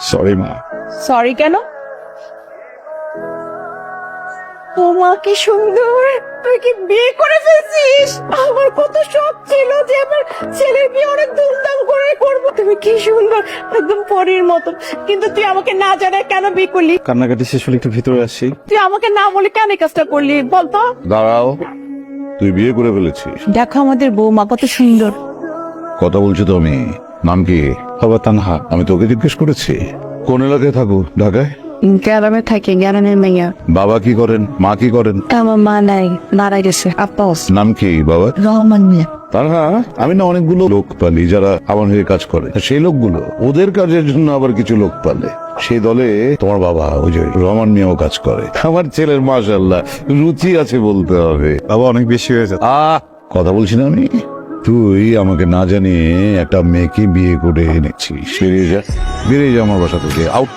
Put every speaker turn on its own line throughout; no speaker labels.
Sorry মা।
Sorry কেন? তোমা কি সুন্দর তুই কি বিয়ে করে ফেলছিস? আমার কত শখ ছিল যে আমার ছেলের বিয়ে অনেক ধুমধাম করে করব। তুমি কি সুন্দর একদম পরীর মতো। কিন্তু তুই আমাকে না জানায় কেন বিয়ে করলি?
কান্নাকাটি শেষ হলে একটু ভিতরে আসি।
তুই আমাকে না বলে কেন এই কাজটা করলি? বলতো
দাঁড়াও তুই বিয়ে করে ফেলেছিস।
দেখো আমাদের বৌমা কত সুন্দর।
কথা বলছো তো আমি। নাম কি?
বাবা তানহা
আমি তোকে জিজ্ঞেস করেছি। কোন এলাকায় থাকো? ঢাকায়?
গ্রামে থাকে গ্রামের মেয়া।
বাবা কি করেন? মা কি করেন?
আমার মা নাই মারা গেছে আপা
নাম কি বাবা?
রহমান মিয়া।
তানহা আমি না অনেকগুলো লোক পালি যারা আমার হয়ে কাজ করে। সেই লোকগুলো ওদের কাজের জন্য আবার কিছু লোক পালে। সেই দলে তোমার বাবা ওই যে রহমান মিয়াও কাজ করে। আমার ছেলের মাশাল্লাহ রুচি আছে বলতে হবে।
বাবা অনেক বেশি হয়েছে
আহ কথা বলছি না আমি? তুই আমাকে না জানিয়ে একটা মেয়েকে বিয়ে করে এনেছিস। বেরিয়ে যা বেরিয়ে যা আমার বাসা থেকে। আউট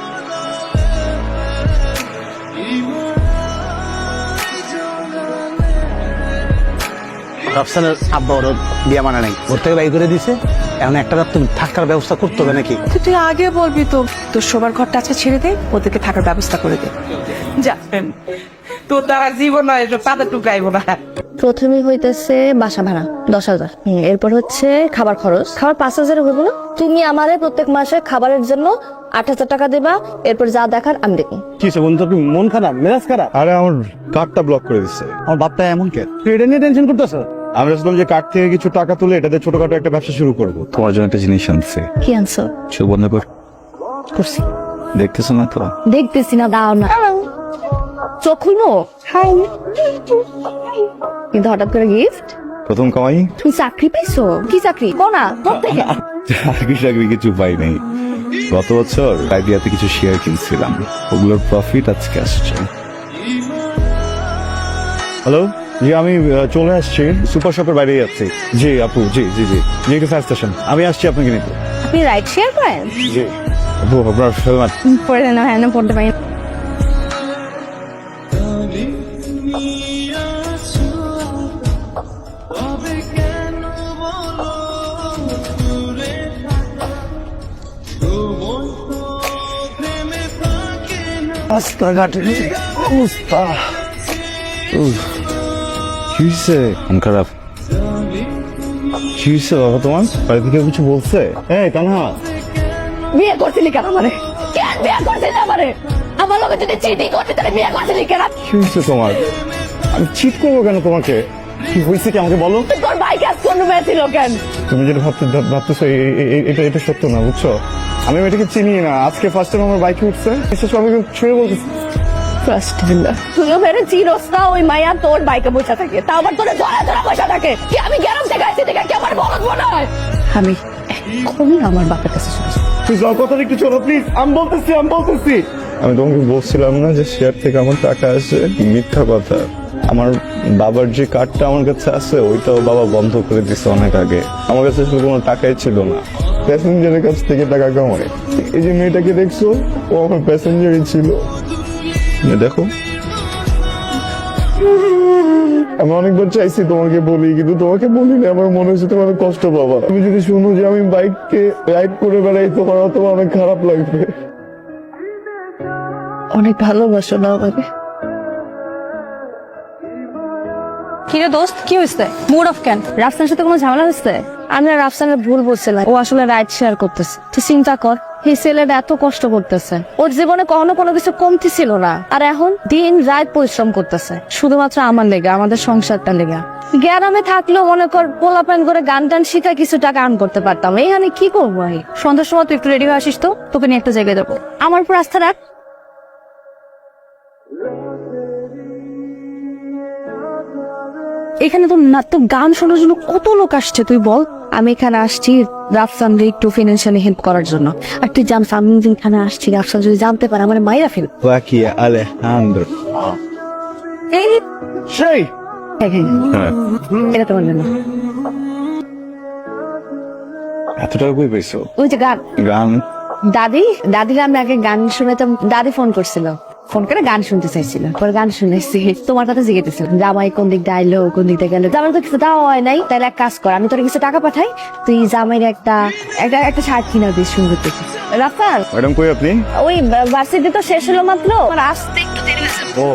রফসানের আব্বা ওর বিয়ে মানা নাই। ওর থেকে বাই করে দিছে। এখন একটা রাত তুমি থাকার ব্যবস্থা করতে হবে নাকি?
তুই আগে বলবি তো তোর শোবার ঘরটা আজকে ছেড়ে দে ওদেরকে থাকার ব্যবস্থা করে দে। যা তোর দ্বারা জীবন নয় পাতা টুকাইবো না।
প্রথমে হইতেছে বাসা ভাড়া দশ হাজার। এরপর হচ্ছে খাবার খরচ। খাবার পাঁচ হাজার হইব না? তুমি আমারে প্রত্যেক মাসে খাবারের জন্য আট হাজার টাকা দেবা এরপর যা দেখার আমি দেখি
কি বন্ধু তুমি মন খারাপ মেজাজ খারাপ?
আরে আমার কার্ডটা ব্লক করে দিচ্ছে
আমার বাপটা এমন কে? তুই এটা নিয়ে টেনশন করতেছ?
আমি ভাবছিলাম যে কার্ড থেকে কিছু টাকা তুলে এটাতে ছোটখাটো একটা ব্যবসা শুরু করব। তোমার জন্য একটা জিনিস আনছে।
কি আনছো?
চোখ বন্ধ কর।
করছি।
দেখতেছো না তো?
দেখতেছি না দাও না। চোখ খুলবো? কিন্তু হঠাৎ করে গিফট
প্রথম কামাই?
তুমি চাকরি কি চাকরি? কোনা
চাকরি চাকরি কিছু পাই নাই। গত বছর আইডিয়াতে কিছু শেয়ার কিনছিলাম। ওগুলোর প্রফিট আজকে আসছে। হ্যালো জি আমি চলে আসছি। সুপার শপের বাইরে যাচ্ছি জি আপু জি জি জি। জি একটু ফায়ার স্টেশন আমি আসছি আপনাকে নিতে
আপনি রাইড শেয়ার করেন?
জি। আপু আপনার
পড়ে না হ্যাঁ পড়তে পারি। না।
রাস্তাঘাটে অবস্থা?
কি হয়েছে মন খারাপ। কি হয়েছে বাবা তোমার? বাড়ি থেকে কিছু বলছে? এই তানহা।
বিয়ে করছিলি কেন আমারে? বিয়ে আমারে? আমার লোকে যদি করতে তাহলে বিয়ে করছিলি কেন
কি হয়েছে তোমার? আমি চিট করব কেন তোমাকে? কি হয়েছে কি আমাকে বলো?
তোর ভাই কাজ কোন ছিল কেন
তুমি যেটা ভাবতে ভাবতেছো এ- এ- এ- এটা এটা সত্য না বুঝছ? আমি মেয়েটাকে চিনি না। আজকে ফার্স্ট টাইম আমার বাইকে উঠছে। বিশেষ করে আমি ছুঁয়ে বলতেছি।
ফার্স্ট তুইও মেরে চিরস না ওই মায়া তোর বাইকে বসে থাকে। তাও আবার তোরে ধরা ধরা বসে থাকে। কি আমি গ্যারাম থেকে আসছি দেখে কি আমার বলদ মনে হয়? আমি এখন আমার বাপের কাছে
তুই যাও কথা একটু চলো প্লিজ আমি বলতেছি আমি বলতেছি। আমি তোমাকে বলছিলাম না যে শেয়ার থেকে আমার টাকা আসে? মিথ্যা কথা। আমার বাবার যে কার্ডটা আমার কাছে আছে, ওইটাও বাবা বন্ধ করে দিছে অনেক আগে। আমার কাছে শুধু কোনো টাকাই ছিল না। প্যাসেঞ্জারের কাছ থেকে টাকা কামায় এই যে মেয়েটাকে দেখছ, ও আমার প্যাসেঞ্জারই ছিল। দেখো। আমি অনেকবার চাইছি তোমাকে বলি কিন্তু তোমাকে বলিনি। আমার মনে হচ্ছে তোমার অনেক কষ্ট পাবা। তুমি যদি শুনো যে আমি বাইককে রাইড করে বেড়াই তোমার তোমার অনেক খারাপ লাগবে।
অনেক ভালোবাসো না আমাকে।
কিরে দোস্ত কি হয়েছে মুড অফ কেন?
রাফসানের সাথে কোনো ঝামেলা হচ্ছে আমি রাফসানের ভুল বলছিলাম। ও আসলে রাইড শেয়ার করতেছে। তুই চিন্তা কর। এই ছেলেটা এত কষ্ট করতেছে। ওর জীবনে কখনো কোনো কিছু কমতি ছিল না। আর এখন দিন রাত পরিশ্রম করতেছে। শুধুমাত্র আমার লেগে, আমাদের সংসারটা লেগে। গ্রামে থাকলেও মনে কর, পোলাপান করে গান টান শিখা কিছু টাকা আর্ন করতে পারতাম। এইখানে কি করব
সন্ধ্যার সময় তুই একটু রেডি হয়ে আসিস তো? তোকে নিয়ে একটা জায়গায় যাব।
আমার উপর আস্থা রাখ।
এখানে তো না তো গান শোনার জন্য কত লোক আসছে তুই বল।
আমি এখানে আসছি। রাফসানকে একটু ফিনান্সিয়ালি হেল্প করার জন্য। আর তুই আমি আসছি রাফসান যদি জানতে পারে আমার মাইরা ফেল।
সেই।
হ্যাঁ, হ্যাঁ, এটা তোমার জন্য।
এত টাকা কই পেয়েছ
ওই যে গান।
গান?
দাদি দাদির আমি আগে গান শুনেতাম দাদি ফোন করছিল। ফোন করে গান শুনতে চাইছিল। পরে গান শুনেছি তোমার কথা জিজ্ঞেস জামাই কোন দিক দিয়ে আইলো কোন দিক দিয়ে গেলো? জামাই তো কিছু দেওয়া হয় নাই তাহলে এক কাজ কর আমি তোর কিছু টাকা পাঠাই তুই জামাইয়ের একটা একটা একটা শার্ট কিনা দিস সুন্দর দেখে। রাফাল?
ম্যাডাম কই আপনি?
ওই ভার্সিটি তো শেষ হলো মাত্র। আমার আসতে একটু দেরি হয়েছে।
ও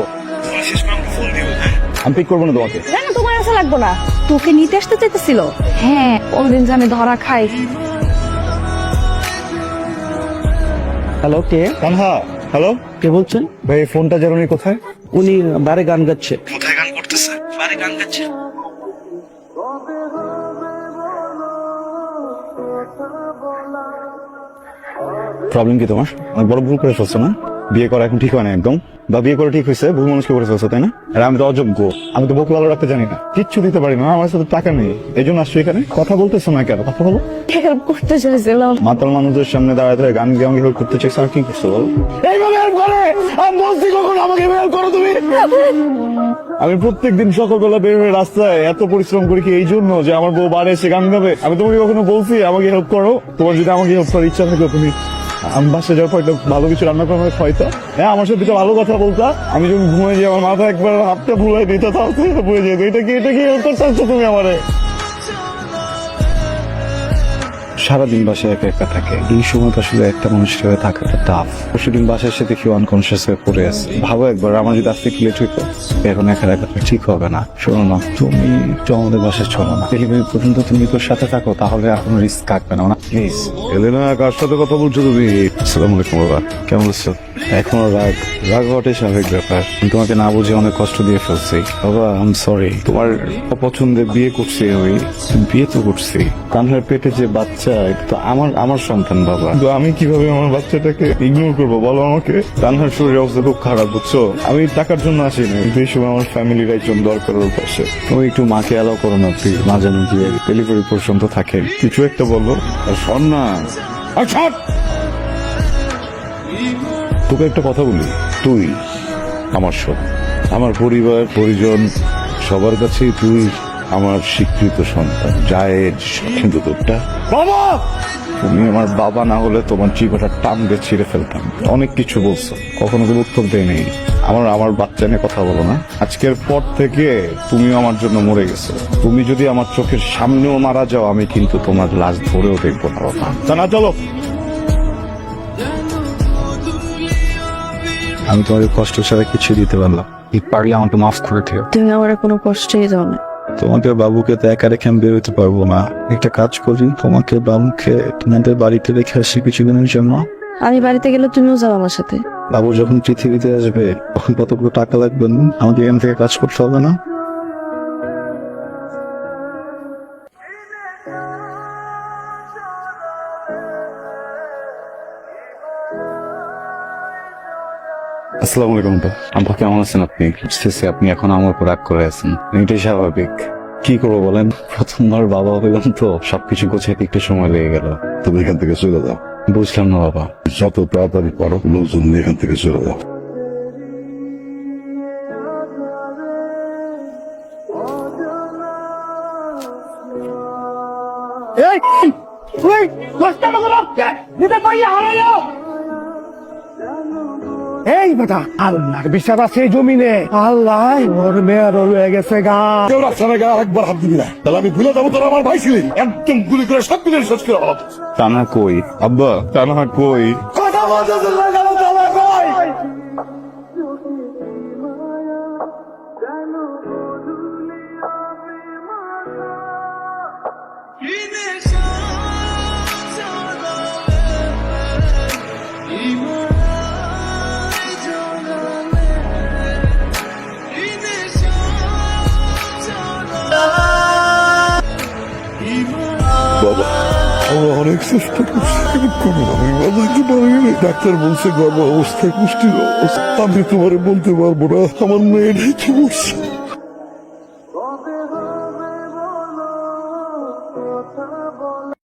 আমি পিক করব না তোমাকে।
না না তোমার আসা লাগবো না। তোকে নিতে আসতে চাইতেছিল? হ্যাঁ কোনদিন যে আমি ধরা খাই।
হ্যালো কে?
হ্যালো
কে বলছেন?
ভাই এই ফোনটা জানুনি কোথায়?
উনি বারে গান গাচ্ছে।
কোথায় গান করতেছে?
বারে গান গাচ্ছে।
প্রবলেম কি তোমার? অনেক বড় ভুল করে ফেলছো না? বিয়ে করা এখন ঠিক হয় না একদম। বা বিয়ে করে ঠিক হয়েছে ভুল মানুষকে করে ফেলছো তাই না? আর আমি তো অযোগ্য আমি তো বুক লালো রাখতে জানি না। কিচ্ছু দিতে পারি না আমার সাথে টাকা নেই। এই জন্য আসছো এখানে? কথা বলতেছো না কেন? কথা বলো।
হেল্প করতে চাইছিলাম।
মাতাল মানুষদের সামনে দাঁড়ায় দাঁড়ায় গান গেয়ে আমাকে করতে চাইছো আর কি করছ বলো? এইভাবে হেল্প করে? আমি বলছি কখন আমাকে হেল্প করো তুমি? আমি প্রত্যেকদিন সকালবেলা বের হয়ে রাস্তায় এত পরিশ্রম করি কি এই জন্য যে আমার বউ বাড়ি এসে গান গাবে? আমি তোমাকে কখনো বলছি আমাকে হেল্প করো? তোমার যদি আমাকে হেল্প করার ইচ্ছা থাকে তুমি আমি বাসে যাওয়ার পর একটা ভালো কিছু রান্না করা হয় হয়তো হ্যাঁ আমার সাথে ভালো কথা বলতা। আমি যখন ঘুমিয়ে যাই, আমার মাথা একবার হাতটা ভুলাই দিত, তাও বুঝে যেত। এটা কি এটা কি করতে তুমি আমারে? সারাদিন বাসায় একা একা থাকে। এই সময় আসলে একটা মানুষের হয়ে থাকাটা টাফ সেদিন বাসায় এসে দেখি আনকনসিয়াস হয়ে পড়ে আছে। ভাবো একবার আমার যদি আজকে লেট হইতো? এখন একা একা ঠিক হবে না। শোনো না তুমি একটু আমাদের বাসায় চলো না। ডেলিভারি পর্যন্ত তুমি তোর সাথে থাকো তাহলে আর কোনো রিস্ক থাকবে না। প্লিজ
এলেনা কার সাথে কথা বলছো তুমি?
আসসালামু আলাইকুম বাবা। কেমন আছো? এখনও রাগ। রাগ হওয়াটাই স্বাভাবিক ব্যাপার। আমি তোমাকে না বুঝে অনেক কষ্ট দিয়ে ফেলছি। বাবা আম সরি তোমার পছন্দে বিয়ে করছি ওই বিয়ে তো করছি। কানহার পেটে যে বাচ্চা এটা তো আমার আমার সন্তান বাবা। তো আমি কীভাবে আমার বাচ্চাটাকে ইগনোর করব? বলো আমাকে। কানহার শরীর অবস্থা খুব খারাপ বুঝছ? আমি টাকার জন্য আসিনি। কিন্তু এই সময় আমার ফ্যামিলির একজন দরকার ওর পাশে। তুমি একটু মাকে অ্যালাউ করো না প্লিজ মাঝে মাঝে ডেলিভারি পর্যন্ত থাকে। কিছু একটা বলো।
আর শোন না। আর শোন! তোকে একটা কথা বলি। তুই আমার সব আমার পরিবার পরিজন সবার কাছেই তুই আমার স্বীকৃত সন্তান জায়েজ কিন্তু তোরটা
বাবা! তুমি আমার বাবা না হলে তোমার জীবনটা টান দিয়ে ছিঁড়ে ফেলতাম। অনেক কিছু বলছো কখনো কোনো উত্তর দেয়নি। আমার আমার বাচ্চা নিয়ে কথা বলো না। আজকের পর থেকে তুমিও আমার জন্য মরে গেছো। তুমি যদি আমার চোখের সামনেও মারা যাও আমি কিন্তু তোমার লাশ ধরেও দেখব না বাবা। তা না চলো। আমি তোমাকে কষ্ট ছাড়া কিছু দিতে পারলাম এই পারলে আমাকে মাফ করে দিও।
তুমি আমার কোনো কষ্টই দাও না
তোমাকে বাবুকে তো একা রেখে আমি বেরোতে পারব না। একটা কাজ করি তোমাকে বাবুকে তোমাদের বাড়িতে রেখে আসি কিছুদিনের জন্য।
আমি বাড়িতে গেলে তুমিও যাও আমার সাথে।
বাবু যখন পৃথিবীতে আসবে তখন কতগুলো টাকা লাগবে না? আমাকে এখান থেকে কাজ করতে হবে না? আসসালামু আলাইকুম আপা কেমন আছেন আপনি? বুঝতেছি আপনি এখন আমার উপর রাগ করে আছেন। এটাই স্বাভাবিক। কি করব বলেন? প্রথমবার বাবা হইলাম তো সবকিছু গোছাইতে একটু সময় লেগে গেল।
তুমি এখান থেকে চলে যাও।
বুঝলাম না বাবা।
যত তাড়াতাড়ি পারো লোকজন নিয়ে এখান থেকে চলে যাও।
এই বেটা আল্লাহর বিশ্বাস আছে এই জমিনে। আল্লাহ ওর মেয়ের রয়ে গেছে গা।
কেউ রাস্তা গা একবার হাত দিবি না। তাহলে আমি ভুলে যাব তোরা আমার ভাই ছিলেন একদম গুলি করে সব মিলে শেষ করে
টানা কই? আব্বা টানা কই?
কথা বলতে কই?
করো আমি বাবাকে ডাক্তার বলছে গর্ভ অবস্থায় পুষ্টির অবস্থা। আমি তোমার বলতে পারব না, আমার মেয়েটাই বলছে